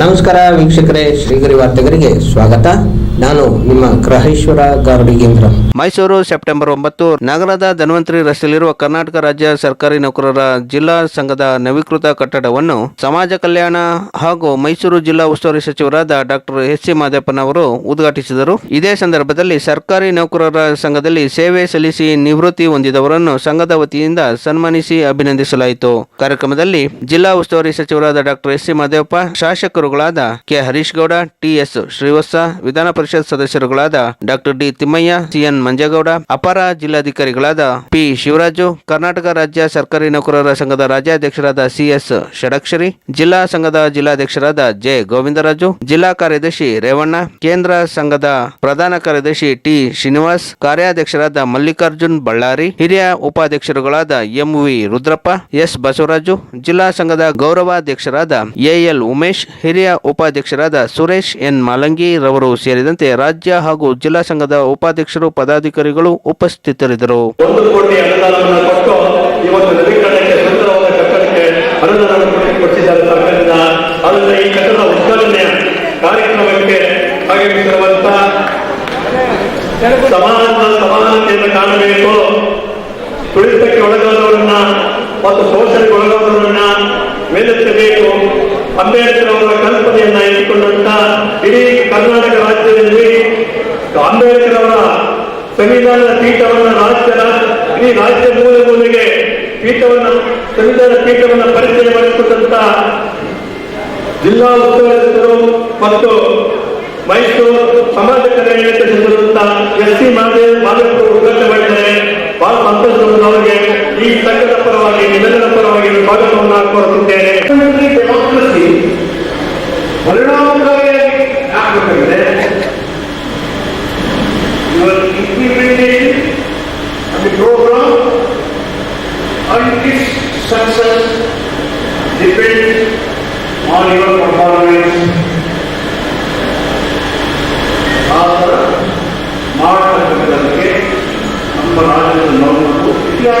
ನಮಸ್ಕಾರ ವೀಕ್ಷಕರೇ, ಶ್ರೀಗರಿ ವಾರ್ತೆಗರಿಗೆ ಸ್ವಾಗತ. ನಾನು ನಿಮ್ಮ ಗ್ರಹೇಶ್ವರ ಗಾರ್ಡಿಗೇಂದ್ರ. ಮೈಸೂರು, ಸೆಪ್ಟೆಂಬರ್ ಒಂಬತ್ತು, ನಗರದ ಧನ್ವಂತರಿ ರಸ್ತೆಯಲ್ಲಿರುವ ಕರ್ನಾಟಕ ರಾಜ್ಯ ಸರ್ಕಾರಿ ನೌಕರರ ಜಿಲ್ಲಾ ಸಂಘದ ನವೀಕೃತ ಕಟ್ಟಡವನ್ನು ಸಮಾಜ ಕಲ್ಯಾಣ ಹಾಗೂ ಮೈಸೂರು ಜಿಲ್ಲಾ ಉಸ್ತುವಾರಿ ಸಚಿವರಾದ ಡಾಕ್ಟರ್ ಎಸ್ ಸಿ ಮಾದೇಪ್ಪನವರು ಉದ್ಘಾಟಿಸಿದರು. ಇದೇ ಸಂದರ್ಭದಲ್ಲಿ ಸರ್ಕಾರಿ ನೌಕರರ ಸಂಘದಲ್ಲಿ ಸೇವೆ ಸಲ್ಲಿಸಿ ನಿವೃತ್ತಿ ಹೊಂದಿದವರನ್ನು ಸಂಘದ ವತಿಯಿಂದ ಸನ್ಮಾನಿಸಿ ಅಭಿನಂದಿಸಲಾಯಿತು. ಕಾರ್ಯಕ್ರಮದಲ್ಲಿ ಜಿಲ್ಲಾ ಉಸ್ತುವಾರಿ ಸಚಿವರಾದ ಡಾಕ್ಟರ್ ಎಸ್ ಸಿ ಮಾದೇವಪ್ಪ ಶಾಸಕರುಗಳಾದ ಕೆ. ಹರೀಶ್ ಗೌಡ ಟಿಎಸ್ ಶ್ರೀವತ್ಸ, ವಿಧಾನ ಪರಿಷತ್ ಸದಸ್ಯರುಗಳಾದ doctor D. Thimmaiah CN Manjegowda, ಅಪರ ಜಿಲ್ಲಾಧಿಕಾರಿಗಳಾದ ಪಿ. ಶಿವರಾಜು, ಕರ್ನಾಟಕ ರಾಜ್ಯ ಸರ್ಕಾರಿ ನೌಕರರ ಸಂಘದ ರಾಜ್ಯಾಧ್ಯಕ್ಷರಾದ ಸಿಎಸ್ ಷಡಕ್ಷರಿ, ಜಿಲ್ಲಾ ಸಂಘದ ಜಿಲ್ಲಾಧ್ಯಕ್ಷರಾದ ಜೆ. ಗೋವಿಂದರಾಜು, ಜಿಲ್ಲಾ ಕಾರ್ಯದರ್ಶಿ ರೇವಣ್ಣ, ಕೇಂದ್ರ ಸಂಘದ ಪ್ರಧಾನ ಕಾರ್ಯದರ್ಶಿ ಟಿ. ಶ್ರೀನಿವಾಸ್, ಕಾರ್ಯಾಧ್ಯಕ್ಷರಾದ ಮಲ್ಲಿಕಾರ್ಜುನ್ ಬಳ್ಳಾರಿ, ಹಿರಿಯ ಉಪಾಧ್ಯಕ್ಷರುಗಳಾದ M. V. Rudrappa, S. Basavaraju, ಜಿಲ್ಲಾ ಸಂಘದ ಗೌರವಾಧ್ಯಕ್ಷರಾದ ಎಎಲ್ ಉಮೇಶ್, ಹಿರಿಯ ಉಪಾಧ್ಯಕ್ಷರಾದ ಸುರೇಶ್ ಎನ್ ಮಾಲಂಗಿ ರವರು ಸೇರಿದಂತೆ ರಾಜ್ಯ ಹಾಗೂ ಜಿಲ್ಲಾ ಸಂಘದ ಉಪಾಧ್ಯಕ್ಷರು, ಪದಾಧಿಕಾರಿಗಳು ಉಪಸ್ಥಿತರಿದ್ದರು. ಕಾಣಬೇಕು. ತುಳಿತಕ್ಕೆ ಒಳಗಾದವರನ್ನ ಮತ್ತು ಶೋಷಣೆಗೆ ಒಳಗಾದವರನ್ನ ಮೇಲೆತ್ತಬೇಕು. ಅಂಬೇಡ್ಕರ್ ಅವರ ಕಲ್ಪನೆಯನ್ನ ಇಟ್ಟುಕೊಂಡಂತ ಇಡೀ ಕರ್ನಾಟಕ ರಾಜ್ಯದಲ್ಲಿ ಅಂಬೇಡ್ಕರ್ ಅವರ ಸಂವಿಧಾನದ ಪೀಠವನ್ನ ರಾಜ್ಯ ಇಡೀ ರಾಜ್ಯ ಮೂಲೆ ಮೂಲೆಗೆ ಪೀಠವನ್ನ, ಸಂವಿಧಾನ ಪೀಠವನ್ನ ಪರಿಚಯ ಮಾಡಿಕೊಟ್ಟಂತ ಜಿಲ್ಲಾ ಉಸ್ತುವಾರಿ ಮತ್ತು ಮೈಸೂರು ಸಮಾಜ ಕಲ್ಯಾಣ ಸಚಿವರಂತ ಎಸ್ ಸಿ ಮಾದೇವ್ ಮಾದೇವ್ ಉದ್ಘಾಟನೆ ಮಾಡಿದ್ದಾರೆ. ಬಹಳ ಸಂತೋಷವನ್ನು ಅವರಿಗೆ ಈ ಸಂಘದ ಪರವಾಗಿ ನಿಮ್ಮೆಲ್ಲರ ಪರವಾಗಿ ಸ್ವಾಗತವನ್ನು ಕೋರುತ್ತಿದ್ದೇನೆ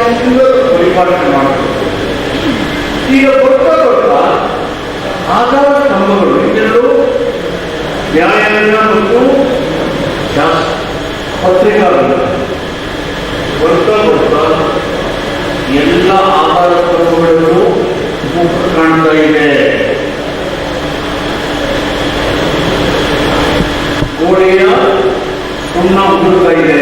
ಇತಿಹಾಸದಿಂದ ಪರಿಪಾಲನೆ ಮಾಡಬೇಕು ಈಗ ಬರ್ತಾ ಬರ್ತಾ ಆಧಾರ ಸ್ತಂಭಗಳು ಇದೆರಡು ನ್ಯಾಯಾಂಗ ಮತ್ತು ಶಾಸ್ತ್ರ ಪತ್ರಿಕಾಗಳು ಬರ್ತಾ ಬರ್ತಾ ಎಲ್ಲ ಆಹಾರ ಸ್ತಂಭಗಳನ್ನು ಮುಖ ಕಾಣ್ತಾ ಇದೆ ಗೋಡೆಯ ಸುಣ್ಣ ಉದುರ್ತಾ ಇದೆ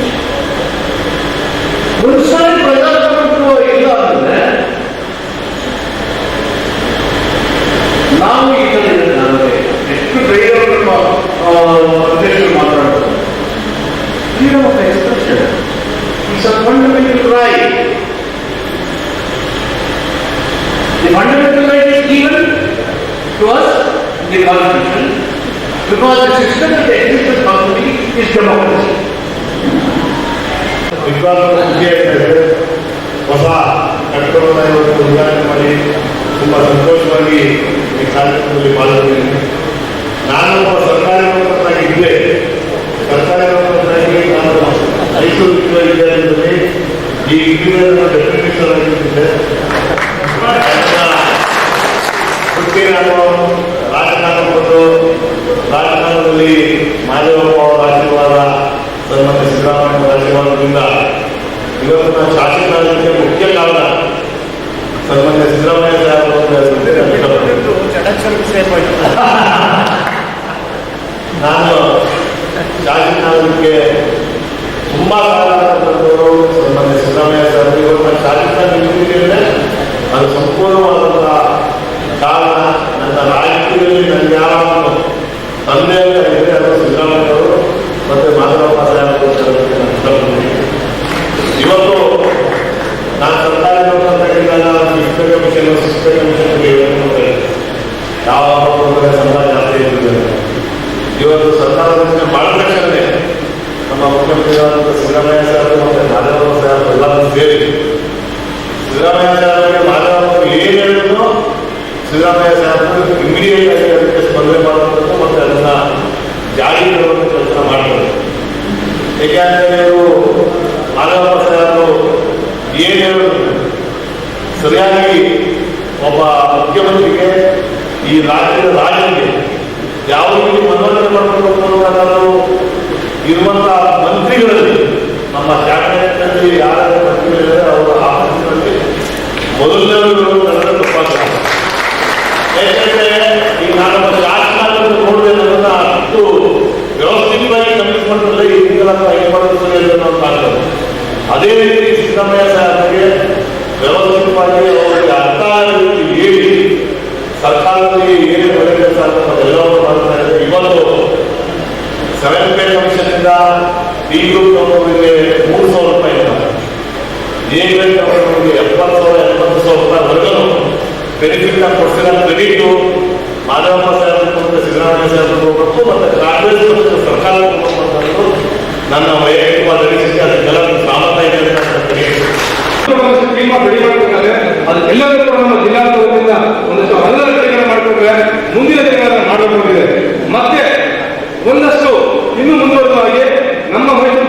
ಮುಖ್ಯ ಇದ್ದಾರೆ ಹೊಸ ಕಟ್ಟಡವನ್ನು ಇವತ್ತು ಉದ್ಘಾಟನೆ ಮಾಡಿ ತುಂಬ ಸಂತೋಷವಾಗಿ ಈ ಕಾರ್ಯಕ್ರಮದಲ್ಲಿ ಪಾಲ್ಗೊಂಡಿದ್ದೇನೆ ನಾನು ಒಬ್ಬ ಸರ್ಕಾರಿ ನೌಕರನಾಗಿದ್ದೆ ಸರ್ಕಾರಿ ನೌಕರನಾಗಿ ನಾನು ಮೈಸೂರು ವಿಶ್ವವಿದ್ಯಾಲಯದಲ್ಲಿ ಈ ಇಂಜಿನಿಯರ್ ಡೆಪ್ಯೂಟೇಷನ್ ಆಗಿದ್ದೆ ನಾನು ರಾಜಕಾರಣ ಬಂದು ರಾಜಕಾರಣದಲ್ಲಿ ಮಾದೇವಪ್ಪ ಅವರ ಆಶೀರ್ವಾದ ಸನ್ಮಾನ್ಯ ಸಿದ್ದರಾಮಯ್ಯ ಆಶೀರ್ವಾದದಿಂದ ನಾನು ಮುಖ್ಯ ಕಾರಣ. ಸನ್ಮಾನ್ಯ ಸಿದ್ದರಾಮಯ್ಯ ನಾನು ಶಾಸಕರಾಗಲಿಕ್ಕೆ ತುಂಬಾ ಕಾರಣ ಸನ್ಮಾನ್ಯ ಸಿದ್ದರಾಮಯ್ಯ ಸರ್ ಇವತ್ತು ನಾನು ಶಾಸಕರಾಗಿ ನಿಂತಿದ್ದೇನೆ ಅದು ಸಂಪೂರ್ಣವಾದಂತಹ ಕಾರಣ. ನನ್ನ ರಾಜಕೀಯದಲ್ಲಿ ನನ್ನ ಯಾರು ತಂದೆ ಈ ರಾಜ್ಯದ ರಾಜನಿಗೆ ಯಾವ ರೀತಿ ಮನೋರಂಜನೆ ಮಾಡಬೇಕು ಅನ್ನೋದಾದರೂ ಇರುವಂತಹ ಮಂತ್ರಿಗಳಲ್ಲಿ ನಮ್ಮ ಕ್ಯಾಬಿನೆಟ್ನಲ್ಲಿ ಯಾರ ಮಂತ್ರಿಗಳಿದ್ದಾರೆ ಅವರ ಆಫೀಸಿನಲ್ಲಿ ಮೊದಲನೇವರು ನರೇಂದ್ರ ಉಪಾಧ್ಯಾಯ ಯಾಕೆಂದ್ರೆ ಈ ನಾನು ಶಾಸಕಾಂಗ ನೋಡಿದೆ ನನ್ನ ಅಷ್ಟು ವ್ಯವಸ್ಥಿತವಾಗಿ ಕಮಿಟ್ಮೆಂಟ್ ಈ ತಿಂಗಳ ಏನು ಮಾಡುತ್ತದೆ ಅನ್ನೋದು ಅದೇ ರೀತಿ ಸಿದ್ದರಾಮಯ್ಯ ನನಗೆ ವ್ಯವಸ್ಥಿತವಾಗಿ ಅವರು ಕಾಲದಲ್ಲಿ ಏನೇನು ಒಳ್ಳೆಯ ಎಲ್ಲವೂ ಮಾಡ್ತಾ ಇವತ್ತು ಸೆವೆನ್ ಪೇ ಕಮಿಷನ್ ಇಂದ ಡಿ ಮೂರು ಸಾವಿರ ರೂಪಾಯಿ ಎ ಗ್ರೇಡ್ ನಮ್ಮವರಿಗೆ ಎಪ್ಪತ್ತು ಸಾವಿರ ಎಪ್ಪತ್ತು ಸಾವಿರ ರೂಪಾಯಿವರೆಗೂ ಬೆನಿಫಿಟ್ ಮಾಧವಪ್ಪ ಸಾಹೇಬ್ರು ಸಿದ್ದರಾಮಯ್ಯ ಸಾಹೇಬ್ರು ಹೋಗ್ಬೇಕು ಕಾಂಗ್ರೆಸ್ ಮತ್ತು ಸರ್ಕಾರ ನನ್ನ ವೈಯಕ್ತಿಕವಾದ ಅದಕ್ಕೆಲ್ಲ ಸಾಮರ್ಥ್ಯ ಇದೆ ಅಂತ ಅದಕ್ಕೆಲ್ಲರೂ ಕೂಡ ನಮ್ಮ ಜಿಲ್ಲಾಡಳಿತ ವತಿಯಿಂದ ಒಂದಷ್ಟು ಅಲ್ಲರಗಳನ್ನು ಮಾಡಿಕೊಂಡ್ರೆ ಮುಂದಿನ ದಿನಗಳನ್ನು ಮಾಡಬೇಕಾಗಿದೆ ಮತ್ತೆ ಒಂದಷ್ಟು ಇನ್ನೂ ಮುಂದುವರೆದಾಗಿ ನಮ್ಮ ಮೈಸೂರು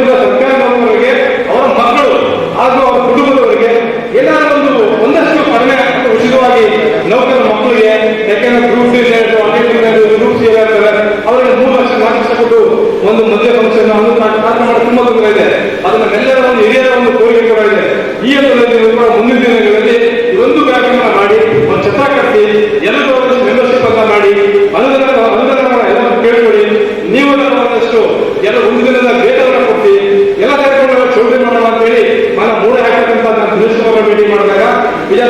ಮಾಡಿದಾಗ ಇದರ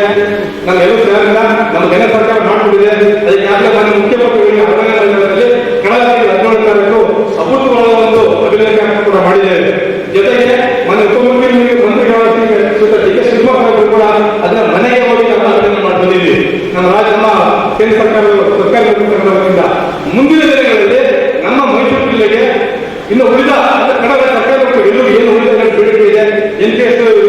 ಮಾಡಿದೆ ನಮ್ಮ ಎಲ್ಲ ಸರ್ಕಾರ ನಮ್ಮ ಜನ ಸರ್ಕಾರ ಮಾಡಿಬಿಟ್ಟಿದೆ ಅದಕ್ಕಾಗಲೇ ನಾನು ಮುಖ್ಯಮಂತ್ರಿಗಳಿಗೆ ಹದಿನೈದು ಕಳೆದ ಹದಿನೇಳು ತಾರೀಕು ಅಭೂತವಾದ ಒಂದು ಅಭಿನಯ ಕೂಡ ಮಾಡಿದೆ. ಜೊತೆಗೆ ಮನೆ ಉಪಮುಖ್ಯಮಂತ್ರಿ ಕೂಡ ಅದನ್ನ ಮನೆಗೆ ಹೋಗಿ ನಮ್ಮ ನಮ್ಮ ರಾಜ್ಯ ನಮ್ಮ ಕೇಂದ್ರ ಸರ್ಕಾರ ಸರ್ಕಾರದಿಂದ ಮುಂದಿನ ದಿನಗಳಲ್ಲಿ ನಮ್ಮ ಮೈಸೂರು ಜಿಲ್ಲೆಗೆ ಇನ್ನು ಉಳಿದ ಕಳೆದ ಸರ್ಕಾರ ಎಲ್ಲರೂ ಏನು ಉಳಿದ ಬೇಡಿಕೆ ಇದೆ. ಎನ್ ಕೆ ಎಸ್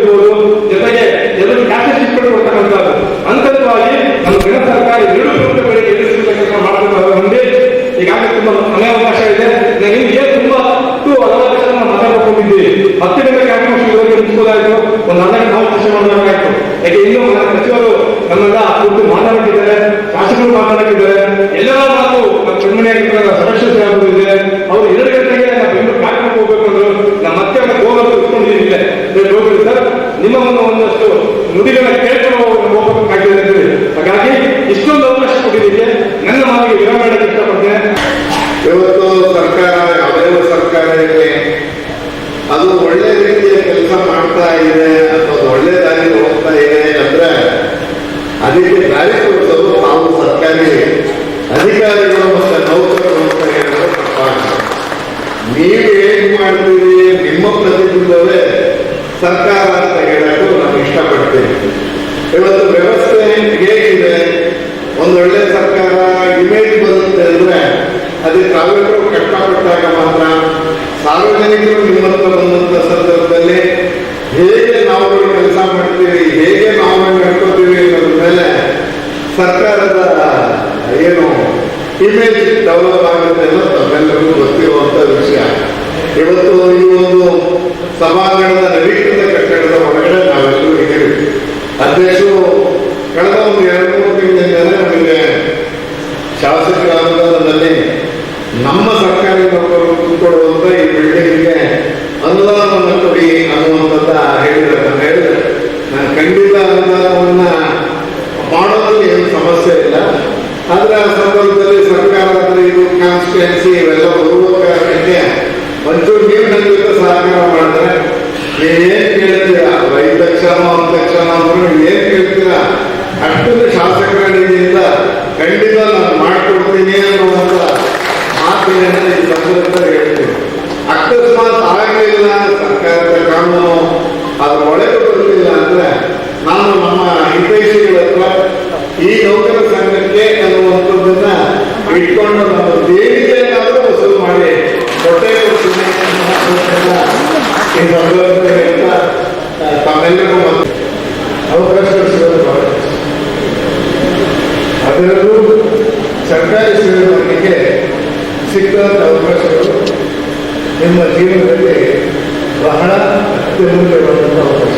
ನುಡಿಗಳ ಕೇಳ್ಕೊಂಡು ಹೋಗಬೇಕಾಗಿರುತ್ತದೆ ಹಾಗಾಗಿ ಇಷ್ಟೊಂದು ಅವಕಾಶ ಕೊಟ್ಟಿದ್ದಕ್ಕೆ ನನ್ನ ಮನವಿ ವಿರಾಮಣೆ ಇಷ್ಟಪಡ್ತೇನೆ ಇವತ್ತು ಸರ್ಕಾರ, ಯಾವುದೇ ಸರ್ಕಾರ ಇರಲಿ ಅದು ಒಳ್ಳೆ ರೀತಿಯ ಕೆಲಸ ಮಾಡ್ತಾ ಇದೆ, ಅಥವಾ ಒಳ್ಳೆ ದಾರಿ ಹೋಗ್ತಾ ಇದೆ ಅಂದ್ರೆ ಅದಕ್ಕೆ ದಾರಿ ಕೊಡಿಸೋದು ನಾವು ಸರ್ಕಾರಿ ಅಧಿಕಾರಿಗಳು ಮತ್ತೆ ನೌಕರರು ಅಂತ ನೀವು ಏನು ಮಾಡ್ತೀರಿ, ನಿಮ್ಮ ಪ್ರತಿಬಿಂಬವೇ ಸರ್ಕಾರ ಸಭಾಂಗಣದ ನವೀಕೃತ ಕಟ್ಟಡದ ಒಳಗಡೆ ನಾವೆಲ್ಲರೂ ಇದ್ದೀವಿ. ಅಧ್ಯಕ್ಷರು ಕಳೆದ ಒಂದು ಎರಡು ಮೂರು ತಿಂಗಳಿಂದಲೇ ನಮಗೆ ಶಾಸಕರ ಅನುದಾನದಲ್ಲಿ ನಮ್ಮ ಸರ್ಕಾರಿ ನೌಕರರು ಕೂತ್ಕೊಳ್ಳುವಂತ ಈ ಬಿಲ್ಡಿಂಗ್ಗೆ ಅನುದಾನವನ್ನು ಕೊಡಿ ಅನ್ನುವಂಥದ್ದ ಹೇಳಿದ್ದಾರೆ. ನಾನು ಹೇಳಿದೆ, ನಾನು ಖಂಡಿತ ಅನುದಾನವನ್ನ ಮಾಡೋದ್ರಲ್ಲಿ ಏನು ಸಮಸ್ಯೆ ಇಲ್ಲ. ಆದರೆ ಆ ಸಂದರ್ಭದಲ್ಲಿ ಸರ್ಕಾರದ ಹತ್ರ ಇದು ಕಾನ್ಸ್ಟಿಟ್ಯೂನ್ಸಿ ಇವೆಲ್ಲ ಬರುವ ಕಾರಣಕ್ಕೆ ಒಂಚೂರು ನೀವು ನನ್ನ ಸಹಕಾರ ಮಾಡಿದ್ರೆ ನೀವೇನ್ ಕೇಳ್ತೀರಾ? ಐದು ಲಕ್ಷನೋ ಹತ್ತು ಲಕ್ಷನೋ ಅಂದ್ರೂ ಏನ್ ಕೇಳ್ತೀರಾ? ಅಷ್ಟೊಂದು ಶಾಸಕರ ನಿಧಿಯಿಂದ ಖಂಡಿತ ನಾನು ಮಾಡ್ಕೊಡ್ತೀನಿ ಅನ್ನುವಂತ ಮಾತಿನಿಂದ ಈ ಸಂದರ್ಭದಲ್ಲಿ ಹೇಳ್ತೀನಿ. ಅಕಸ್ಮಾತ್ ಆಗಲಿಲ್ಲ ಸರ್ಕಾರದ ಕಾನೂನು ಅದ್ರ ಒಳಗೆ ಬರಲಿಲ್ಲ ಅಂದ್ರೆ ನಾನು ನಮ್ಮ ಹಿತೈಷಿಗಳ ಹತ್ರ ಈ ನೌಕರ ಸಂಘಕ್ಕೆ ಅನ್ನುವಂಥದ್ದನ್ನ ಇಟ್ಕೊಂಡು ನಾವು ದೇಣಿಗೆಯನ್ನಾದ್ರೂ ವಸೂಲು ಮಾಡಿ ಕೊಟ್ಟೆ ಕೊಡ್ತೀನಿ ಅನ್ನುವಂಥದ್ದನ್ನ ಈ ಸಂದರ್ಭದಲ್ಲಿ ಹೇಳ್ತಾ, ಆ, ತಮ್ಮೆಲ್ಲರಿಗೂ ಮತ್ತು ಅವಕಾಶ ಸಿಗೋದು ಬಹಳ ಕಷ್ಟ. ಅದರಲ್ಲೂ ಸರ್ಕಾರಿ ಸೇವೆ ಮಾಡಲಿಕ್ಕೆ ಸಿಕ್ಕಂತ ಅವಕಾಶಗಳು ನಿಮ್ಮ ಜೀವನದಲ್ಲಿ ಬಹಳ ಅತ್ಯಮೂಲ್ಯವಾದಂಥ ಅವಕಾಶ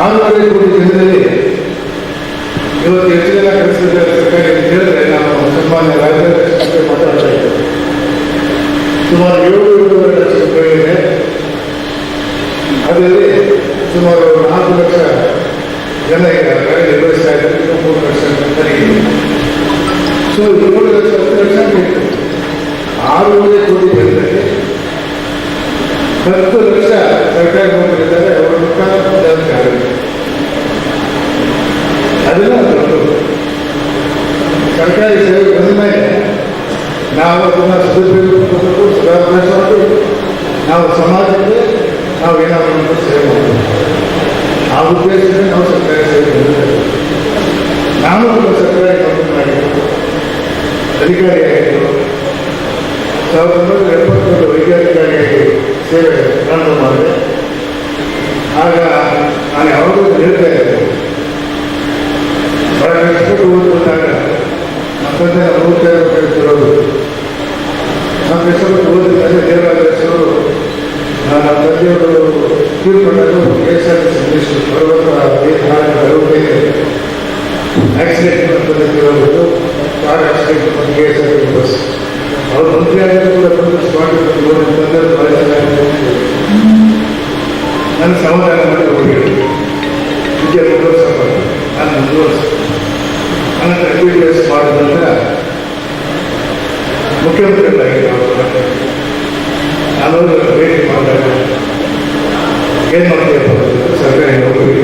ಆರೂವರೆ ಕೋಟಿ ಜನರಲ್ಲಿ ಇವತ್ತು ಎಷ್ಟು ಜನ ಕಲಿಸಿದ್ದಾರೆ ಸರ್ಕಾರಿ ಅಂತ ಹೇಳಿದ್ರೆ ನಾವು ಸನ್ಮಾನ್ಯ ರಾಜ್ಯಾಧ್ಯಕ್ಷ ಮಾತಾಡ್ತಾ ಇದ್ದೇವೆ ಸುಮಾರು ಏಳು ಏಳುವರೆ ಲಕ್ಷ ರೂಪಾಯಿ ಇದೆ. ಅದರಲ್ಲಿ ಸುಮಾರು ನಾಲ್ಕು ಲಕ್ಷ ಜನ ಈಗ ನಿರ್ವಹಿಸ್ತಾ ಇದ್ದಾರೆ. ಮೂರು ಲಕ್ಷ ಜನರಿಗೆ ಸೊ ಏಳು ಲಕ್ಷ, ಹತ್ತು ಲಕ್ಷ ಬೇಕು ಆರೂವರೆ ಕೋಟಿ ಜನರಿಗೆ ಹತ್ತು ಲಕ್ಷ ಸರ್ಕಾರಿ ನೌಕರಿದ್ದಾರೆ. ಅವರ ಮುಖಾಂತರ ಜಾಸ್ತಿ ಮೇಲೆ ನಾವು ಅದನ್ನು ಸದುಪಯೋಗಿಸಿಕೊಂಡು ಸುಧಾರಣೆ ನಾವು ಸಮಾಜಕ್ಕೆ ನಾವು ಏನಾದರೂ ಸೇವೆ ಮಾಡಬೇಕು ಆ ಉದ್ದೇಶದಿಂದ ನಾವು ಸರ್ಕಾರಿ ಸೇವೆ ನಾನು ಒಬ್ಬ ಸರ್ಕಾರಿ ಕಂಪನಿ ಮಾಡಿದ್ದು. ಅಧಿಕಾರಿಯಾಗಿದ್ದು ಸಾವಿರದ ಒಂಬೈನೂರ ಎಪ್ಪತ್ತೊಂದು ವೈದ್ಯಾಧಿಕಾರಿಯಾಗಿ ಸೇವೆ ಪ್ರಾರಂಭ ಮಾಡಿದೆ. ಆಗ ನಾನು ಯಾವಾಗಲೂ ಹೇಳ್ತಾ ಇದ್ದೆ, ಬಹಳ ಕಷ್ಟಪಟ್ಟು ಓದ್ಕೊಂಡಾಗ ನಮ್ಮ ತಂದೆ ಓದ್ತಾ ಇರೋದು ನಾವು ಕಷ್ಟಪಟ್ಟು ಓದಿದ್ದಾರೆ ಹೆಸರು. ನಮ್ಮ ತಂದೆಯವರು ಕೆ ಎಸ್ ಆರ್ ಆಕ್ಸಿಡೆಂಟ್ ಬಂದಿರೋದು. ಕಾರ್ ಆಕ್ಸಿಡೆಂಟ್ ಬಂದು ಕೆ ಎಸ್ ಆರ್ ಬಸ್. ಅವ್ರು ಮಂತ್ರಿ ಆಗಿದ್ರು ಕೂಡ ಬಂದು ಬಹಳ ಚೆನ್ನಾಗಿ ನನ್ನ ಸಮಾಧಾನ ಮಾಡಿ ಹೋಗಿ ವಿದ್ಯಾರ್ಥಿಗಳು ನಾನು ನನ್ನ ಮಾಡಿದಂತ ಮುಖ್ಯಮಂತ್ರಿಗಳಾಗಿ ನಾನು ಭೇಟಿ ಮಾಡಿದಾಗ ಏನು ಮಾಡ್ತೀಯಪ್ಪ ಸರ್ಕಾರಿ ನೌಕರಿ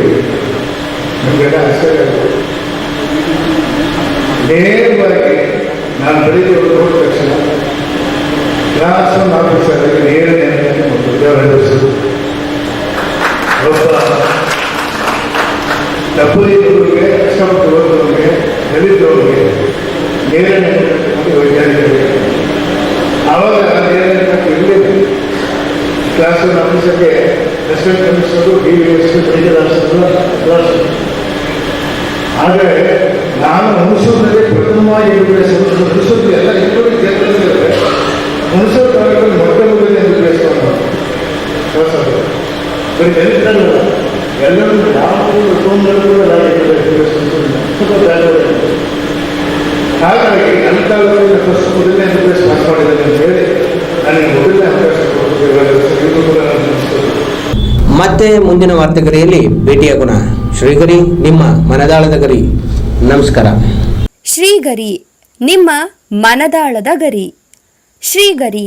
ನಮಗೆಲ್ಲ ಆಶ್ಚರ್ಯ. ನೇರವಾಗಿ ನಾನು ಬೆಳಿಗ್ಗೆ ಹೋದ ತಕ್ಷಣ, ಕ್ಲಾಸ್ ಆಫೀಸರ್ ನೇರ ನೇರವಾಗಿ ಮತ್ತು ವಿದ್ಯಾಭ್ಯಾಸ ಒಬ್ಬ ಡಬ್ಬಲಿದ್ದವರಿಗೆ ಕಷ್ಟಪಟ್ಟು ಓದೋರಿಗೆ ದಲಿತರಿಗೆ ನೇರ ನೇಮಕಾತಿ ಮಾಡಿ ವೈಜ್ಞಾನಿಕರಿಗೆ ಆವಾಗ ನೇರ ನೇಮಕಾತಿ ಇರಲಿಲ್ಲ class one ಆಫೀಸರ್ಗೆ assistant commissioner D V S class ಆದರೆ ನಾನು ಹುಣಸೂರಿನಲ್ಲಿ ಪ್ರಥಮವಾಗಿ ಎಂ ಹುಣಸೂರು ಎಲ್ಲ ಇಬ್ಬರು ಕ್ಷೇತ್ರದಲ್ಲಿದ್ದಾರೆ ಹುಣಸೂರು ತಾಲೂಕಲ್ಲಿ ಮೊಟ್ಟ ಮೊದಲನೇ ಎಂ ಬಿ ಬರೀ ದಲಿತರಲ್ಲ ಎಲ್ಲರೂ ಯಾರು ಸೋಮವಾರ ಕೂಡ ಹಾಗಾಗಿ ನನ್ನ ತಾಲೂಕಿನ ಫಸ್ಟ್ ಮೊದಲನೇ ನಿರ್ದೇಶ ಪಾಸ್ ಮಾಡಿದ್ದೇನೆ ಅಂತ ಹೇಳಿ ನನಗೆ ಮೊದಲನೇ ಅವಕಾಶ. ಮತ್ತೆ ಮುಂದಿನ ವಾರ್ತೆಗರಿಯಲ್ಲಿ ಭೇಟಿಯಾಗೋಣ ಶ್ರೀಗರಿ ನಿಮ್ಮ ಮನದಾಳದ ಗರಿ. ನಮಸ್ಕಾರ. ಶ್ರೀಗರಿ ನಿಮ್ಮ ಮನದಾಳದ ಗರಿ. ಶ್ರೀಗರಿ